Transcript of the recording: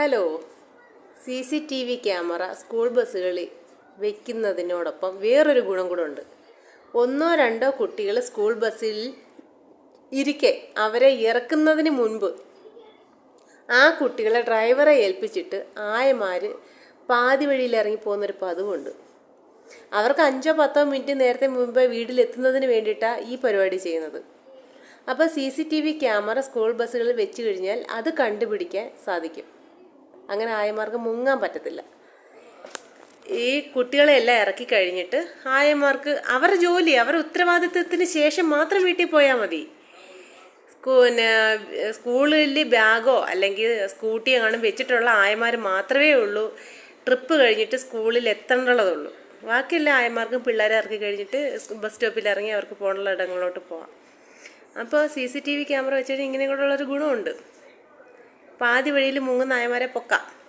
Hello. C C T V camera school ബസ്സുകളിൽ വയ്ക്കുന്നതിനോടൊപ്പം വേറൊരു ഗുണം കൂടെ ഉണ്ട്. ഒന്നോ രണ്ടോ കുട്ടികൾ സ്കൂൾ ബസ്സിൽ ഇരിക്കെ അവരെ ഇറക്കുന്നതിന് മുൻപ് ആ കുട്ടികളെ ഡ്രൈവറെ ഏൽപ്പിച്ചിട്ട് ആയമാർ പാതി വഴിയിൽ ഇറങ്ങിപ്പോകുന്നൊരു പതിവുണ്ട്. അവർക്ക് അഞ്ചോ പത്തോ മിനിറ്റ് നേരത്തെ മുമ്പ് വീട്ടിലെത്തുന്നതിന് വേണ്ടിയിട്ടാണ് ഈ പരിപാടി ചെയ്യുന്നത്. അപ്പോൾ C C T V camera school ബസ്സുകളിൽ വെച്ച് കഴിഞ്ഞാൽ അത് കണ്ടുപിടിക്കാൻ സാധിക്കും. അങ്ങനെ ആയമാർക്ക് മുങ്ങാൻ പറ്റത്തില്ല. ഈ കുട്ടികളെ എല്ലാം ഇറക്കി കഴിഞ്ഞിട്ട് ആയമാർക്ക് അവരുടെ ജോലി അവരുടെ ഉത്തരവാദിത്വത്തിന് ശേഷം മാത്രം വീട്ടിൽ പോയാൽ മതി. പിന്നെ സ്കൂളിൽ ബാഗോ അല്ലെങ്കിൽ സ്കൂട്ടി എങ്ങാനും വെച്ചിട്ടുള്ള ആയമാർ മാത്രമേ ഉള്ളൂ. ട്രിപ്പ് കഴിഞ്ഞിട്ട് സ്കൂളിൽ എത്തേണ്ടതുള്ളൂ. ബാക്കിയെല്ലാ ആയമാർക്കും പിള്ളേരെ ഇറക്കി കഴിഞ്ഞിട്ട് ബസ് സ്റ്റോപ്പിൽ ഇറങ്ങി അവർക്ക് പോകാനുള്ള ഇടങ്ങളിലോട്ട് പോകാം അപ്പോൾ C C T V camera വെച്ചിട്ട് ഇങ്ങനെ കൂടെയുള്ളൊരു ഗുണമുണ്ട്. പാതി വഴിയിൽ മുങ്ങുന്ന ആയമാരെ പൊക്കാം.